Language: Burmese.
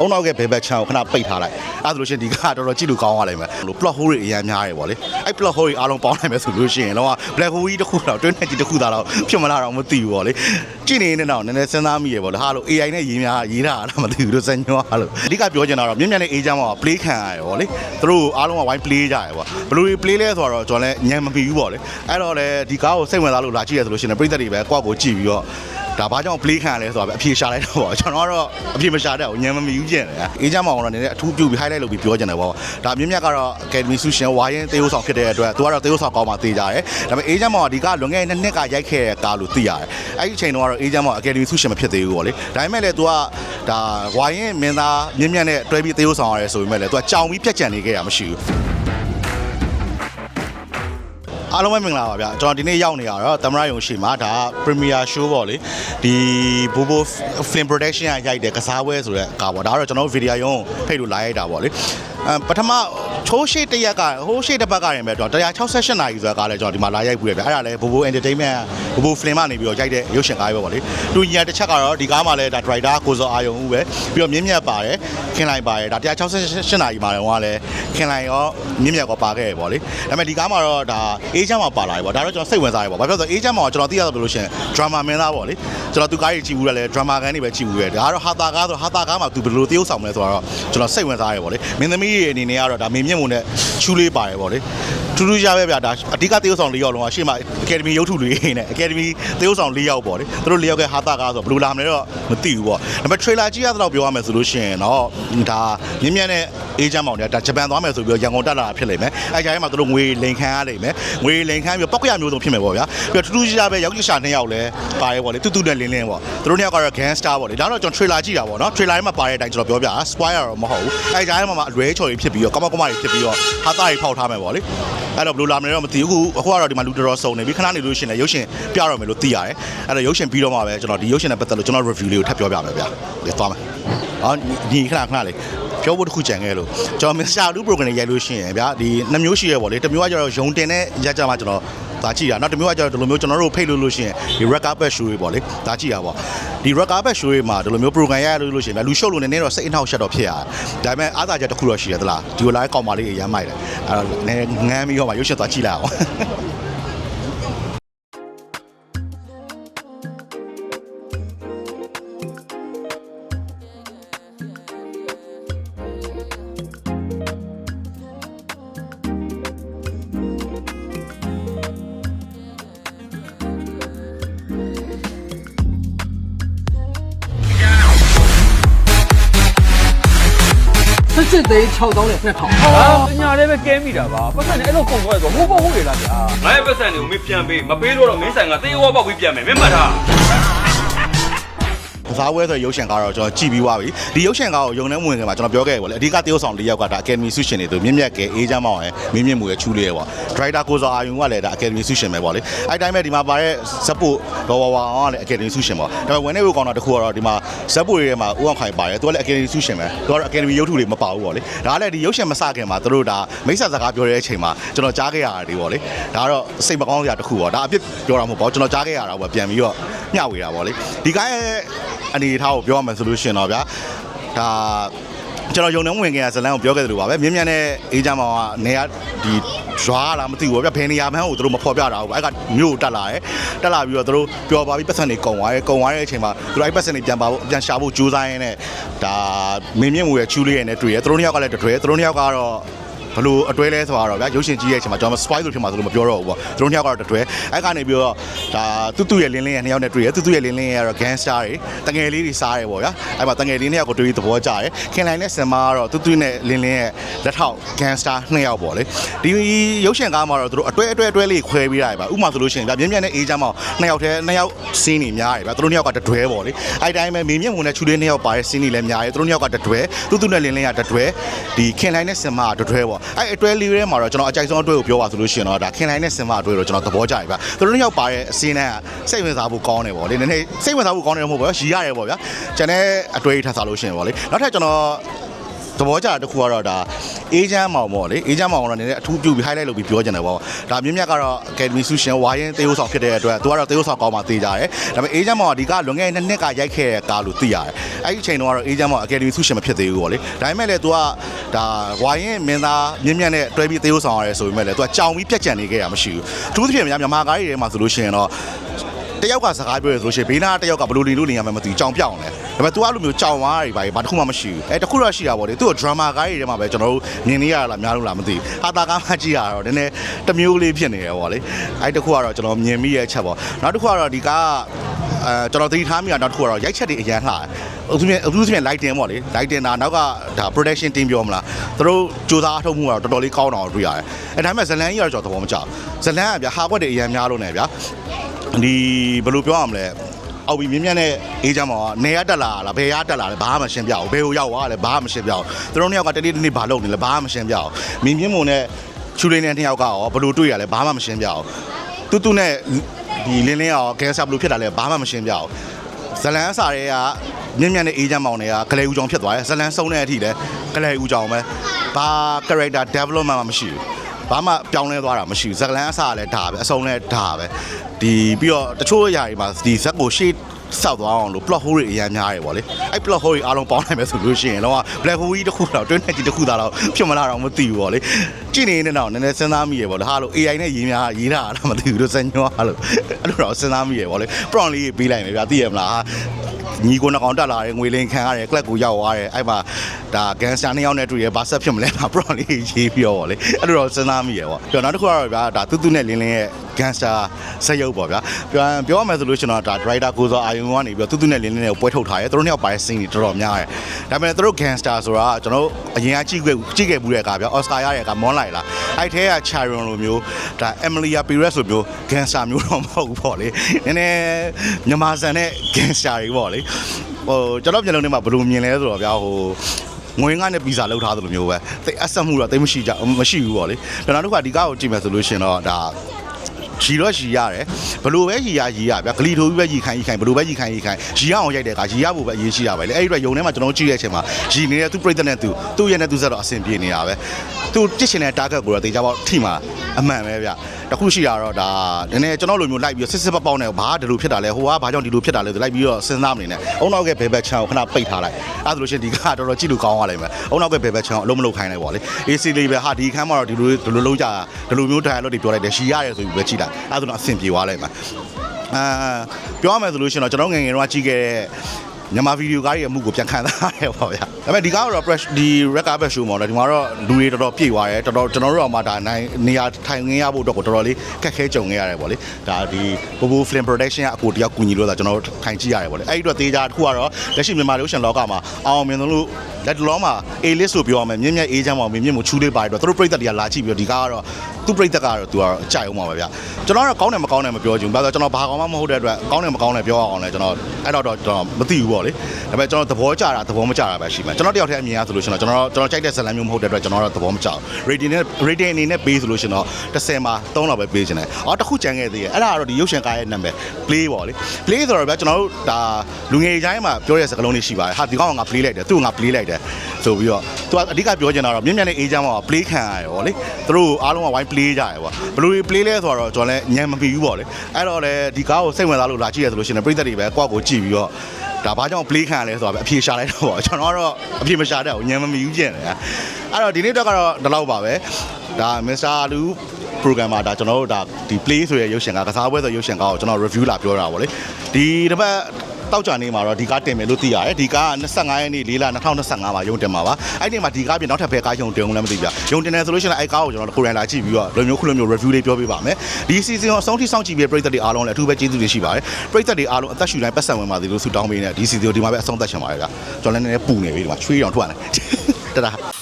အုံနောက်ကဘယ်ဘက်ချမ်းကိုခဏပိတ်ထားလိုက်အဲ့ဒါဆိုလို့ရှိရင်ဒီကတော်တော်ကြည့်လို့ကောင်းသွားလိမ့်မယ်လို့ plot hole တွေအများများရယ်ပေါ့လေအဲ့ plot hole တွေအားလုံးပေါင်းနိုင်မယ်ဆိုလို့ရှိရင်တော့ black hole ကြီးတစ်ခုတော့တွင်းနဲ့ကြီးတစ်ခုသာတော့ဖြစ်မလာတော့မသိဘူးပေါ့လေကြည့်နေနေတော့နည်းနည်းစဉ်းစားမိရယ်ပေါ့လေဟာလို့ AI နဲ့ရေးများရေးတာတော့မသိဘူးလို့စံညွှန်းဟာလို့အဓိကပြောချင်တာတော့မြင့်မြတ်တဲ့ agent မှာ play ခံရတယ်ပေါ့လေသူတို့အားလုံးက wine play ကြရယ်ပေါ့ဘယ်လို play လဲဆိုတော့ကျွန်တော်လည်းညံမပြီးဘူးပေါ့လေအဲ့တော့လေဒီကားကိုစိတ်ဝင်စားလို့လာကြည့်ရဆိုလို့ရှိရင်ပြည်သက်တွေပဲကိုယ့်ကိုကြည့်ပြီးတော့ ဒါဘာကြောင့် play ခံရလဲဆိုတာပဲအဖြေရှာလိုက်တော့ပေါ့ကျွန်တော်ကတော့အဖြေမရှာတတ်ဘူးညံမမယူကျင်တယ်အေးချမ်းမောင်ကတော့နည်းနည်းအထူးပြုပြီး highlight လုပ်ပြီးပြောချင်တယ်ပေါ့ဒါမြင့်မြတ်ကတော့ Academy Solution ဝါရင်သေယုံဆောင်ဖြစ်တဲ့အတွက်သူကတော့သေယုံဆောင်ကောင်းမှသိကြတယ်ဒါပေမဲ့အေးချမ်းမောင်ကဒီကလွန်ခဲ့တဲ့နှစ်နှစ်ကရိုက်ခဲ့တဲ့ကားလို့သိရတယ်အဲ့ဒီအချိန်တုန်းကတော့အေးချမ်းမောင် Academy Solution မဖြစ်သေးဘူးပေါ့လေဒါပေမဲ့လည်း तू ကဒါဝါရင်မင်းသားမြင့်မြတ်နဲ့တွဲပြီးသေယုံဆောင်ရတယ်ဆိုပေမဲ့လည်း तू ကကြောင်ပြီးပြက်ကြံနေခဲ့တာမရှိဘူး အားလုံးပဲမင်္ဂလာပါဗျာကျွန်တော်ဒီနေ့ရောက်နေရတော့သမရယုံရှိမှာဒါ Premier Show ပေါ့လေဒီ Bobo Film Production ကရိုက်တဲ့ကစားပွဲဆိုတဲ့ကားပေါ့ဒါကတော့ကျွန်တော်ဗီဒီယိုရုံးဖိတ်လို့လာရိုက်တာပေါ့လေအဲပထမ ချိုးရှိတစ်ရက်ကဟိုးရှိတစ်ပတ်ကရင်ပဲတော့168နာရီဆိုတာကားလဲကျွန်တော်ဒီမှာလာရိုက်ပြီးရဗျအဲ့ဒါလဲ Bobo Entertainment Bobo Film ကနေပြီးတော့ရိုက်တဲ့ရုပ်ရှင်ကားပဲပေါ့လေသူညီတစ်ချက်ကတော့ဒီကားမှာလဲဒါ Driver ကိုစောအာယုံဦးပဲပြီးတော့မြင့်မြတ်ပါတယ်ခင်လိုက်ပါတယ်ဒါ168နာရီမှာတော့လဲခင်လိုက်ရောမြင့်မြတ်ကောပါခဲ့ရပေါ့လေဒါပေမဲ့ဒီကားမှာတော့ဒါအေးချမ်းမှာပါလာပြီပေါ့ဒါတော့ကျွန်တော်စိတ်ဝင်စားရပေါ့ဘာဖြစ်လို့လဲဆိုတော့အေးချမ်းမှာကျွန်တော်သိရတော့လို့ရှိရင် drama မင်းသားပေါ့လေကျွန်တော်သူကားကြီးကြည့်ဘူးလဲ drama ကန်တွေပဲကြည့်ဘူးလေဒါကတော့ဟာတာကားဆိုဟာတာကားမှာသူဘယ်လိုတရုပ်ဆောင်မလဲဆိုတော့ကျွန်တော်စိတ်ဝင်စားရပေါ့လေမင်းသမီးရဲ့အနေနဲ့ကတော့ဒါမင်းမြင့်မုံနဲ့ချူးလေးပါတယ်ပေါ့လေထူးထူးခြားပဲဗျာဒါအဓိကတရုပ်ဆောင်၄ယောက်လုံးကရှေ့မှာ Academy ရုပ်ထုလေးနဲ့ Academy တရုပ်ဆောင်၄ယောက်ပေါ့လေသူတို့၄ယောက်ကဟာတာကားဆိုဘယ်လိုလာမလဲတော့မသိဘူးပေါ့ဒါပေမဲ့ trailer ကြည့်ရတော့ပြောရမယ်ဆိုလို့ရှိရင်တော့ဒါမြင့်မြတ်နဲ့အေးချမ်းမောင်တွေကဒါဂျပန်သွားမယ်ဆိုပြီးတော့ရန်ကုန်တက်လာတာဖြစ်လိမ့်မယ်အဲကြားထဲမှာသူတို့ငွေလိန်ခမ်းရလိမ့်မယ်ငွေလိန်ခမ်းပြီးတော့ပောက်ကရမျိုးစုံဖြစ်မယ်ပေါ့ဗျာပြီးတော့ထူးထူးခြားခြားပဲရောက်ကြရှာနှစ်ယောက်လဲပါတယ်ပေါ့လေတူတူနဲ့လင်းလင်းပေါ့သူတို့နှစ်ယောက်ကတော့ gangster ပေါ့လေဒါတော့ကျွန်တော် trailer ကြည့်တာပေါ့နော် trailer ထဲမှာပါတဲ့အတိုင်းကျွန်တော်ပြောပြတာ spoiler တော့မဟုတ်ဘူးအဲကြားထဲမှာအလွဲချော်ကြီးဖြစ်ပြီးတော့ကမကမကြီးဖြစ်ပြီးတော့ဟာသားကြီးဖောက်ထားမယ်ပေါ့လေအဲ့တော့ဘယ်လိုလာမလဲတော့မသိဘူးအခုအခုကတော့ဒီမှာလူတော်တော်စုံနေပြီခဏနေလို့ရှိရင်လည်းရုပ်ရှင်ပြတော့မယ်လို့သိရတယ်အဲ့တော့ရုပ်ရှင်ပြီးတော့မှပဲကျွန်တော်ဒီရုပ်ရှင်နဲ့ပတ်သက်လို့ကျွန်တော် review လေးကိုထပ်ပြောပြမယ်ဗျာဒီသွားမယ်အော်ညီခဏခဏလေးပြောဖို့တစ်ခုကြံခဲ့လို့ကျွန်တော်မစ္စတာလူ program ရိုက်လို့ရှိရင်ဗျာဒီနှစ်မျိုးရှိရပေါ့လေတစ်မျိုးကကျတော့ယုံတင်တဲ့ရက်ကြမှာကျွန်တော် ဒါကြည့်ရနောက်တစ်မျိုးကကျတော့ဒီလိုမျိုးကျွန်တော်တို့ဖိတ်လို့လို့ရှိရင်ဒီ red carpet show တွေပေါ့လေဒါကြည့်ရပေါ့ဒီ red carpet show တွေမှာဒီလိုမျိုး program ရရလို့လို့ရှိရင်ဗျာလူရှုပ်လို့နည်းနည်းတော့စိတ်အနှောက်အယှက်တော့ဖြစ်ရတယ်ဒါပေမဲ့အားသာချက်တစ်ခုတော့ရှိရသလားဒီလို live ကောက်မလေးရမ်းမိုက်တယ်အဲ့တော့နည်းငမ်းပြီးတော့မှရုပ်ရှင်သွားကြည့်လိုက်အောင် စစ်စစ်သိန်း6000နဲ့2000ဟာပညာလည်းပဲကဲမိတာပါပတ်စံနဲ့အဲ့လိုပုံသွားဆိုဟိုးဘောဟိုးတွေလားဗျာငါရဲ့ပတ်စံတွေကိုမင်းပြန်ပေးမပေးတော့တော့မင်းဆိုင်ကတေးဝါပေါက်ပြီးပြန်မယ်မင်းမှတ်ထား ကစားပွဲဆိုရုပ်ရှင်ကားတော့ကျွန်တော်ကြည့်ပြီးသွားပြီဒီရုပ်ရှင်ကားကိုယုံနှဲဝင်ခင်မှာကျွန်တော်ပြောခဲ့ရပေါ့လေအဓိကတရုပ်ဆောင်၄ယောက်ကဒါ Academy ဆုရှင်တွေသူမြင့်မြတ်ကဲအေးချမ်းမောင်ရယ်မင်းမြင့်မူရယ်ချူလေးရယ်ပေါ့ Driver ကိုစောအာယုံကလည်းဒါ Academy ဆုရှင်ပဲပေါ့လေအဲ့တိုင်းပဲဒီမှာပါတဲ့ဇက်ပုဒေါ်ဝါဝါအောင်ကလည်း Academy ဆုရှင်ပေါ့ဒါပေမဲ့ဝင်နေကိုကောင်းတာတစ်ခုကတော့ဒီမှာဇက်ပုတွေထဲမှာဦးအောင်ခိုင်ပါတယ်သူကလည်း Academy ဆုရှင်ပဲသူကတော့ Academy ရုပ်ထုတွေမပါဘူးပေါ့လေဒါကလည်းဒီရုပ်ရှင်မစခင်မှာသူတို့ဒါမိတ်ဆက်စကားပြောတဲ့အချိန်မှာကျွန်တော်ကြားခဲ့ရတာတွေပေါ့လေဒါကတော့စိတ်မကောင်းစရာတစ်ခုပေါ့ဒါအပြစ်ပြောတာမဟုတ်ပါဘူးကျွန်တော်ကြားခဲ့ရတာပေါ့ပြန်ပြီးတော့မျှဝေတာပေါ့လေဒီကားရဲ့အနေအထားကိုပြောရမယ်ဆိုလို့ရှိရင်တော့ဗျာဒါကျွန်တော်ယုံနှံဝင်ခင်ကဇလန်ကိုပြောခဲ့တယ်လို့ပါပဲမြင်းမြန်းနဲ့အေးချမ်းမောင်ကနေရဒီဇွာလားမသိဘူးဗျာဘယ်နေရာမှန်းကိုသူတို့မဖော်ပြတာဘူးအဲ့ကမြို့ကိုတက်လာတယ်တက်လာပြီးတော့သူတို့ပျော်ပါပြီးပတ်စံတွေကုန်သွားတယ်ကုန်သွားတဲ့အချိန်မှာသူတို့အဲ့ပတ်စံတွေပြန်ပါဖို့ပြန်ရှာဖို့ကြိုးစားရင်းနဲ့ဒါမင်းမြင့်မူရဲ့ချူလေးရဲ့နဲ့တွေ့ရသူတို့နှစ်ယောက်ကလည်းတွေ့ရသူတို့နှစ်ယောက်ကတော့ ဘလို့အတွဲလဲဆိုတော့ဗျာရုပ်ရှင်ကြီးရဲ့အချိန်မှာကျွန်တော် spoil လို့ဖြစ်မှာဆိုလို့မပြောတော့ဘူးပေါ့သူတို့နှစ်ယောက်ကတော့တွဲအဲ့ကနေပြီးတော့ဒါတူတူရဲ့လင်းလင်းရဲ့နှစ်ယောက်နဲ့တွေ့ရတူတူရဲ့လင်းလင်းရဲ့ကတော့ gangster တွေတငယ်လေးတွေစားတယ်ပေါ့ဗျာအဲ့မှာတငယ်လေးနှစ်ယောက်ကိုတွေ့ပြီးသဘောကျတယ်ခင်လိုက်နဲ့စင်မာကတော့တူတူနဲ့လင်းလင်းရဲ့လက်ထောက် gangster နှစ်ယောက်ပေါ့လေဒီရုပ်ရှင်ကားမှာတော့သူတို့အတွဲအတွဲအတွဲလေးခွဲပြီးရတယ်ဗျာဥပမာဆိုလို့ရှိရင်ဗျာမြင်းမြတ်နဲ့အေးချမ်းမောင်နှစ်ယောက်တည်းနှစ်ယောက်စီးနေများတယ်ဗျာသူတို့နှစ်ယောက်ကတတွဲပေါ့လေအဲ့တိုင်းပဲမင်းမြင့်မုံနဲ့ချူလေးနှစ်ယောက်ပါတဲ့စီးနေလည်းများတယ်သူတို့နှစ်ယောက်ကတတွဲတူတူနဲ့လင်းလင်းကတတွဲဒီခင်လိုက်နဲ့စင်မာကတတွဲပေါ့အဲ့အတွဲလေးထဲမှာတော့ကျွန်တော်အကြိုက်ဆုံးအတွဲကိုပြောပါဆိုလို့ရှိရင်တော့ဒါခင်လိုက်နဲ့စင်မာအတွဲတော့ကျွန်တော်သဘောကျတယ်ဗျာသူတို့နှစ်ယောက်ပါတဲ့အစင်းနဲ့စိတ်ဝင်စားဖို့ကောင်းတယ်ပေါ့လေနည်းနည်းစိတ်ဝင်စားဖို့ကောင်းတယ်မဟုတ်ဘူးရီရတယ်ပေါ့ဗျာကျန်တဲ့အတွဲထပ်စားလို့ရှိရင်ပေါ့လေနောက်ထပ်ကျွန်တော်သဘောကျတာတစ်ခုကတော့ဒါ အေဂျင့်မောင်ပေါ့လေအေဂျင့်မောင်ကတော့နည်းနည်းအထူးပြုပြီး highlight လုပ်ပြီးပြောချင်တယ်ပေါ့ဒါမြင့်မြတ်ကတော့ Academy ဆုရှင်ဝါရင်တေးဥဆောင်ဖြစ်တဲ့အတွက်သူကတော့တေးဥဆောင်ကောင်းမှသိကြတယ်ဒါပေမဲ့အေဂျင့်မောင်ကဒီကလွန်ခဲ့တဲ့နှစ်နှစ်ကရိုက်ခဲ့တဲ့ကားလို့သိရတယ်အဲ့ဒီအချိန်တုန်းကတော့အေဂျင့်မောင် Academy ဆုရှင်မဖြစ်သေးဘူးပေါ့လေဒါပေမဲ့လည်း तू ကဒါဝါရင်မင်းသားမြင့်မြတ်နဲ့တွဲပြီးတေးဥဆောင်ရတယ်ဆိုပေမဲ့လည်း तू ကကြောင်ပြီးပြက်ကြံနေခဲ့တာမရှိဘူးအထူးသဖြင့်များမြန်မာကားတွေထဲမှာဆိုလို့ရှိရင်တော့ တယောက်ကစကားပြောရဆိုလို့ရှိရင်ဘေးနားတယောက်ကဘယ်လိုနေလို့နေရမှမသိဘူးကြောင်ပြောင်းတယ်ဒါပေမဲ့ तू အဲ့လိုမျိုးကြောင်သွားတွေပါဘာတစ်ခုမှမရှိဘူးအဲတစ်ခုတော့ရှိတာပေါ့လေသူ့ drama ကားတွေထဲမှာပဲကျွန်တော်တို့မြင်နေရတာလားများလို့လားမသိဘူးဟာတာကားမှကြည့်ရတော့နည်းနည်းတစ်မျိုးလေးဖြစ်နေတယ်ပေါ့လေအဲတစ်ခုကတော့ကျွန်တော်မြင်မိရဲ့အချက်ပေါ့နောက်တစ်ခုကတော့ဒီကားအဲကျွန်တော်သတိထားမိတာနောက်တစ်ခုကတော့ရိုက်ချက်တွေအရန်လှတယ်အထူးဖြင့်အထူးဖြင့် lighting ပေါ့လေ lighting ဒါနောက်ကဒါ production team ပြောမလားသူတို့စူးစမ်းအထောက်မှုကတော့တော်တော်လေးကောင်းတော့တွေ့ရတယ်အဲဒါပေမဲ့ဇလန်ကြီးကတော့ကျွန်တော်သဘောမကျဘူးဇလန်ကဗျာဟာကွက်တွေအရန်များလို့နေဗျာ ဒီဘယ်လိုပြောရမလဲအောက်ပြီးမြင်းမြတ်နဲ့အေးချမ်းမောင်ကနေရတက်လာလားဘယ်ရတက်လာလဲဘာမှမရှင်းပြဘူးဘယ်ကိုရောက်သွားလဲဘာမှမရှင်းပြဘူးသူတို့နှစ်ယောက်ကတနေ့တနေ့ဘာလုပ်နေလဲဘာမှမရှင်းပြဘူးမင်းမြင့်မုံနဲ့ချူလေးနဲ့နှစ်ယောက်ကရောဘယ်လိုတွေ့ရလဲဘာမှမရှင်းပြဘူးတူတူနဲ့ဒီလင်းလင်းရောကဲဆာဘယ်လိုဖြစ်တာလဲဘာမှမရှင်းပြဘူးဇလန်းစာတွေကမြင့်မြတ်နဲ့အေးချမ်းမောင်တွေကဂလေဦးကြောင်ဖြစ်သွားတယ်ဇလန်းဆုံးတဲ့အထိလဲဂလေဦးကြောင်ပဲဘာ character development မှမရှိဘူး ဘာမှပြောင်းလဲသွားတာမရှိဘူးဇက်လန်အစားလည်းဒါပဲအစုံလည်းဒါပဲဒီပြီးတော့တချို့အရာတွေမှာဒီဇက်ကိုရှေ့ဆောက်သွားအောင်လို့ plot hole တွေအများများတယ်ဗောလေအဲ့ plot hole တွေအားလုံးပေါင်းနိုင်မယ်ဆိုလို့ရှိရင်တော့ black hole ကြီးတစ်ခုတော့တွင်းနဲ့ကြီးတစ်ခုသာတော့ဖြစ်မလာတော့မသိဘူးဗောလေကြည့်နေနေတော့နည်းနည်းစဉ်းစားမိရဗောလေဟာလို့ AI နဲ့ရေးများရေးတာတော့မသိဘူးလို့စညွှားလို့အဲ့လိုတော့စဉ်းစားမိရဗောလေ prompt လေးပေးလိုက်မယ်ဗျာသိရမလားဟာ ညီကိုနှကောင်တက်လာတယ်ငွေလင်းခံရတယ် club ကိုရောက်သွားတယ်အဲ့မှာဒါ gangster နှစ်ယောက်နဲ့တွေ့ရဘာဆက်ဖြစ်မလဲပါ prompt လေးရေးပြီးတော့ဗောလေအဲ့လိုတော့စဉ်းစားမိရဗောပြီးတော့နောက်တစ်ခုကတော့ဗျာဒါတူတူနဲ့လင်းလင်းရဲ့ gangster ဇက်ရုပ်ပေါ့ဗျာပြောရင်ပြောရမယ်ဆိုလို့ရှိရင်တော့ဒါ driver ကိုစောအာယုံကနေပြီးတော့တူတူနဲ့လင်းလင်းနဲ့ပွဲထုတ်ထားရဲသူတို့နှစ်ယောက်ပိုင်းစင်းတွေတော်တော်များတယ်ဒါပေမဲ့သူတို့ gangster ဆိုတာကျွန်တော်တို့အရင်ကကြည့်ခဲ့ကြည့်ခဲ့ဘူးတဲ့ကားဗျာ Oscar ရတဲ့ကားမွန်လိုက်လားအဲ့ထဲက Chiron လိုမျိုးဒါ Emilia Perez လိုမျိုး gangster မျိုးတော့မဟုတ်ဘူးပေါ့လေနည်းနည်းမြန်မာစံတဲ့ gangster တွေပေါ့လေဟိုကျွန်တော်မျက်လုံးထဲမှာဘယ်လိုမြင်လဲဆိုတော့ဗျာဟိုငွေငါနဲ့ဗီဇာလောက်ထားသလိုမျိုးပဲတိတ်အဆက်မှုတော့တိတ်မရှိကြမရှိဘူးပေါ့လေကျွန်တော်တို့ကဒီကားကိုကြည့်မယ်ဆိုလို့ရှိရင်တော့ဒါရီတော့ရီရတယ်ဘလို့ပဲရီရရီရဗျဂလီထိုးပြီးပဲရီခိုင်းရီခိုင်းဘလို့ပဲရီခိုင်းရီခိုင်းရီရအောင်ရိုက်တဲ့ကရီရဖို့ပဲအရေးရှိတာပဲလေအဲ့ဒီတော့ယုံထဲမှာကျွန်တော်ကြည့်တဲ့အချိန်မှာရီနေတဲ့သူပြိတ္တနဲ့သူသူ့ရဲ့နဲ့သူဆက်တော့အဆင်ပြေနေတာပဲသူကြည့်ရှင်တဲ့ target ကိုတော့တေချာပေါ့ထိမှာအမှန်ပဲဗျတခုရှိတာတော့ဒါနည်းနည်းကျွန်တော်လိုမျိုးလိုက်ပြီးစစ်စစ်ပပောင်းနေဘာဒီလိုဖြစ်တာလဲဟိုကဘာကြောင့်ဒီလိုဖြစ်တာလဲဆိုလိုက်ပြီးတော့စဉ်းစားမနေနဲ့အုံနောက်ကဘယ်ဘက်ချမ်းကိုခဏပိတ်ထားလိုက်အဲ့ဒါဆိုလို့ရှိရင်ဒီကတော်တော်ကြည့်လို့ကောင်းသွားလိမ့်မယ်အုံနောက်ကဘယ်ဘက်ချမ်းကိုအလုံးမလုံးခိုင်းလိုက်ပါလေ AC လေးပဲဟာဒီခန်းမှာတော့ဒီလိုဒီလိုလုံးကြဒီလိုမျိုး dialogue တွေပြောလိုက်တယ်ရှီရတယ်ဆိုပြီးပဲကြည့်လိုက်အဲ့ဒါဆိုတော့အဆင်ပြေသွားလိမ့်မယ်အာပြောရမယ်ဆိုလို့ရှိရင်တော့ကျွန်တော်ငယ်ငယ်တုန်းကကြည့်ခဲ့တဲ့ မြန်မာဗီဒီယိုကားရဲ့အမှုကိုပြန်ခံစားရတယ်ပေါ့ဗျာဒါပေမဲ့ဒီကားကတော့ press ဒီ red carpet show မှာတော့ဒီမှာတော့လူတွေတော်တော်ပြည့်သွားတယ်တော်တော်ကျွန်တော်တို့တော့မှဒါနိုင်နေရာထိုင်ငင်းရဖို့အတွက်ကိုတော်တော်လေးခက်ခဲကြုံခဲ့ရတယ်ပေါ့လေဒါဒီဘူဘူ film production ကအကိုတယောက်ကူညီလို့သာကျွန်တော်တို့ထိုင်ကြည့်ရတယ်ပေါ့လေအဲ့ဒီတော့တေးကြတစ်ခုကတော့လက်ရှိမြန်မာလူရှင်လောကမှာအောင်မြင်လို့လက်တလုံးမှာ A list ဆိုပြောရမယ်မြင့်မြတ်အေးချမ်းပါမြင့်မြင့်မို့ချူးလေးပါတယ်တော့သူတို့ပြိတ္တတွေကလာကြည့်ပြီးတော့ဒီကားကတော့ သူပြိတ္တကတော့သူကတော့အကြိုက်အောင်ပါပဲဗျကျွန်တော်ကတော့ကောင်းတယ်မကောင်းတယ်မပြောချင်ဘူးဘာလို့ကျွန်တော်ဘာကောင်မှမဟုတ်တဲ့အတွက်ကောင်းတယ်မကောင်းတယ်ပြောအောင်လဲကျွန်တော်အဲ့တော့တော့ကျွန်တော်မသိဘူးပေါ့လေဒါပေမဲ့ကျွန်တော်သဘောကျတာသဘောမကျတာပဲရှိမှာကျွန်တော်တယောက်တည်းအမြင်ရဆိုလို့ရှိရင်တော့ကျွန်တော်ကျွန်တော်ကြိုက်တဲ့ဇာတ်လမ်းမျိုးမဟုတ်တဲ့အတွက်ကျွန်တော်တော့သဘောမကျဘူး rating နဲ့ rating အနေနဲ့ပေးဆိုလို့ရှိရင်တော့30မှာ3လောက်ပဲပေးချင်တယ်အော်တစ်ခုကြံခဲ့သေးတယ်အဲ့ဒါကတော့ဒီရုပ်ရှင်ကားရဲ့နာမည် play ပေါ့လေ play ဆိုတော့ဗျကျွန်တော်တို့ဒါလူငယ်ချိုင်းမှာပြောရတဲ့စကားလုံးလေးရှိပါတယ်ဟာဒီကောင်ကငါ play လိုက်တယ်သူ့ကိုငါ play လိုက်တယ်ဆိုပြီးတော့သူကအဓိကပြောချင်တာတော့မြင့်မြတ်နဲ့အေးချမ်းမှာ play ခံရတယ်ပေါ့လေသူတို့အားလုံးကဝိုင်း play ကြတယ်ပေါ့ဘယ်လို play လဲဆိုတော့ကျွန်တော်လည်းညံမပြီးဘူးပေါ့လေအဲ့တော့လေဒီကားကိုစိတ်ဝင်စားလို့လာကြည့်ရဆိုလို့ရှိရင်ပြည်သက်တွေပဲကိုယ့်ကိုကြည့်ပြီးတော့ဒါဘာကြောင့် play ခံရလဲဆိုတော့ပဲအဖြေရှာလိုက်တော့ပေါ့ကျွန်တော်ကတော့အဖြေမရှာတတ်ဘူးညံမမီဘူးကျင်တယ်အဲ့တော့ဒီနေ့တော့ကတော့ဒီလောက်ပါပဲဒါ Mr. Lu program မှာဒါကျွန်တော်တို့ဒါဒီ play ဆိုတဲ့ရုပ်ရှင်ကကစားပွဲဆိုရုပ်ရှင်ကားကိုကျွန်တော် review လာပြောတာပေါ့လေဒီတစ်ပတ် တောက်ကြနေမှာတော့ဒီကားတင်မယ်လို့သိရတယ်ဒီကားက25ရက်နေ့4လ2025မှာရုံတင်မှာပါအဲ့ဒီမှာဒီကားပြင်နောက်ထပ်ဘယ်ကားရုံတင်အောင်လည်းမသိဘူးဗျရုံတင်တယ်ဆိုလို့ရှိရင်အဲ့ကားကိုကျွန်တော်ကိုယ်တိုင်လာကြည့်ပြီးတော့လိုမျိုးခုလိုမျိုး review လေးပြောပြပါမယ်ဒီ season ကိုအဆုံးထိစောင့်ကြည့်ပြီးပြည်သက်တွေအားလုံးလည်းအထူးပဲကျေးဇူးတွေရှိပါတယ်ပြည်သက်တွေအားလုံးအသက်ရှူတိုင်းပတ်စံဝင်ပါသေးလို့ဆုတောင်းပေးနေဒီ season ကိုဒီမှာပဲအဆုံးသတ်ချင်ပါတယ်ဗျကျွန်တော်လည်းနည်းနည်းပူနေပြီဒီမှာချွေးတောင်ထွက်လာတယ်တဒါ